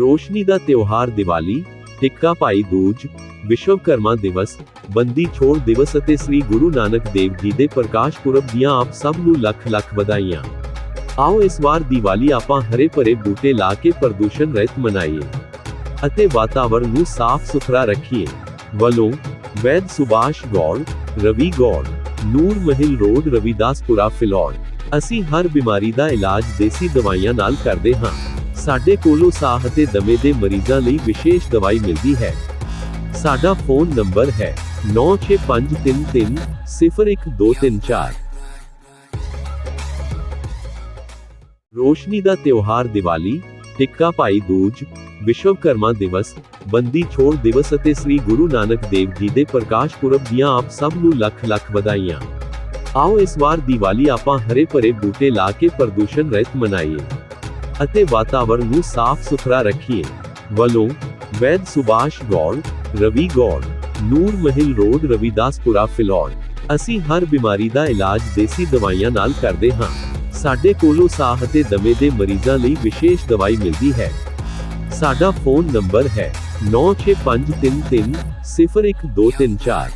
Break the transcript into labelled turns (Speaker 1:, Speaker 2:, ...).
Speaker 1: ਰੋਸ਼ਨੀ ਦਾ ਤਿਉਹਾਰ ਦੀਵਾਲੀ, ਟਿੱਕਾ ਭਾਈ ਦੂਜ, ਵਿਸ਼ਵਕਰਮਾ ਦਿਵਸ, ਬੰਦੀ ਛੋੜ ਦਿਵਸ ਅਤੇ ਸ੍ਰੀ ਗੁਰੂ ਨਾਨਕ ਦੇਵ ਜੀ ਦੇ ਪ੍ਰਕਾਸ਼ ਪੁਰਬ ਦੀਆਂ ਆਪ ਸਭ ਨੂੰ ਲੱਖ ਲੱਖ ਵਧਾਈਆਂ। ਆਓ ਇਸ ਵਾਰ ਦੀਵਾਲੀ ਆਪਾਂ ਹਰੇ ਭਰੇ ਬੂਟੇ ਲਾ ਕੇ ਪ੍ਰਦੂਸ਼ਣ ਰਹਿਤ ਮਨਾਈਏ ਅਤੇ ਵਾਤਾਵਰਣ ਨੂੰ ਸਾਫ਼ ਸੁਥਰਾ ਰੱਖੀਏ। ਵੱਲੋਂ ਵੈਦ ਸੁਭਾਸ਼ ਗੌੜ, ਰਵੀ ਗੌੜ, ਨੂਰ ਮਹਿਲ ਰੋਡ, ਰਵਿਦਾਸਪੁਰਾ, ਫਿਲੌਰ, ਅਸੀਂ ਹਰ ਬਿਮਾਰੀ ਦਾ ਇਲਾਜ ਦੇਸੀ ਦਵਾਈਆਂ ਨਾਲ ਕਰਦੇ ਹਾਂ। ਸਾਡੇ ਕੋਲੋਂ ਸਾਹ ਅਤੇ ਦਮੇ ਦੇ ਮਰੀਜ਼ਾਂ ਲਈ ਵਿਸ਼ੇਸ਼ ਦਵਾਈ ਮਿਲਦੀ ਹੈ। ਸਾਡਾ ਫੋਨ ਨੰਬਰ ਹੈ 9653301234 ਰੋਸ਼ਨੀ ਦਾ ਤਿਉਹਾਰ ਦੀਵਾਲੀ, ਟਿੱਕਾ ਭਾਈ ਦੂਜ ਵਿਸ਼ਵਕਰਮਾ ਦਿਵਸ, ਬੰਦੀ ਛੋੜ ਦਿਵਸ ਅਤੇ ਸ੍ਰੀ ਗੁਰੂ ਨਾਨਕ ਦੇਵ ਜੀ ਦੇ ਪ੍ਰਕਾਸ਼ ਪੁਰਬ ਦੀਆਂ ਆਪ ਸਭ ਨੂੰ ਲੱਖ ਲੱਖ ਵਧਾਈਆਂ। ਆਓ ਇਸ ਵਾਰ ਦੀਵਾਲੀ ਆਪਾਂ ਹਰੇ ਭਰੇ ਬੂਟੇ ਲਾ ਕੇ ਪ੍ਰਦੂਸ਼ਣ ਰਹਿਤ ਮਨਾਈਏ। ਅਤੇ ਵਾਤਾਵਰਣ ਨੂੰ ਸਾਫ਼ ਸੁਥਰਾ ਰੱਖੀਏ। ਵੱਲੋਂ ਵੈਦ ਸੁਭਾਸ਼ ਗੌੜ, ਰਵੀ ਗੌੜ, ਨੂਰ ਮਹਿਲ ਰੋਡ, ਰਵਿਦਾਸਪੁਰਾ, ਫਿਲੌਰ। ਅਸੀਂ ਹਰ ਬਿਮਾਰੀ ਦਾ ਇਲਾਜ ਦੇਸੀ ਦਵਾਈਆਂ ਨਾਲ ਕਰਦੇ ਹਾਂ। ਸਾਡੇ ਕੋਲੋਂ ਸਾਹ ਅਤੇ ਦਮੇ ਦੇ ਮਰੀਜ਼ਾਂ ਲਈ ਵਿਸ਼ੇਸ਼ ਦਵਾਈ ਮਿਲਦੀ ਹੈ। ਸਾਡਾ ਫੋਨ ਨੰਬਰ ਹੈ 9653301234